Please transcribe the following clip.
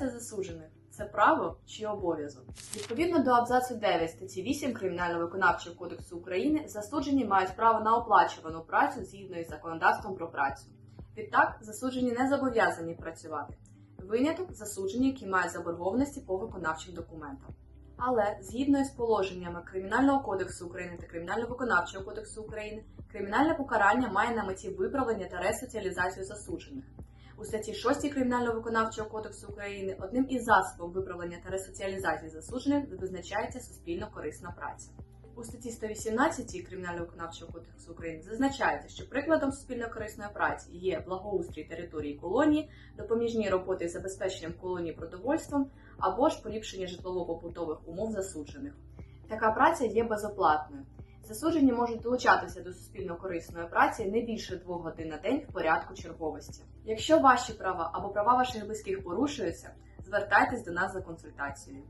Праця засуджених це право чи обов'язок? Відповідно до абзацу 9 статті 8 Кримінально-виконавчого кодексу України засуджені мають право на оплачувану працю згідно із законодавством про працю. Відтак, засуджені не зобов'язані працювати. Виняток засуджені, які мають заборгованості по виконавчим документам. Але згідно із положеннями Кримінального кодексу України та Кримінально-виконавчого кодексу України, кримінальне покарання має на меті виправлення та ресоціалізацію засуджених. У статті 6 Кримінально-виконавчого кодексу України одним із засобів виправлення та ресоціалізації засуджених визначається суспільно корисна праця. У статті 118 Кримінально-виконавчого кодексу України зазначається, що прикладом суспільно-корисної праці є благоустрій території колонії, допоміжні роботи з забезпеченням колонії продовольством або ж поліпшення житлово-побутових умов засуджених. Така праця є безоплатною. Засуджені можуть долучатися до суспільно-корисної праці не більше двох годин на день в порядку черговості. Якщо ваші права або права ваших близьких порушуються, звертайтесь до нас за консультацією.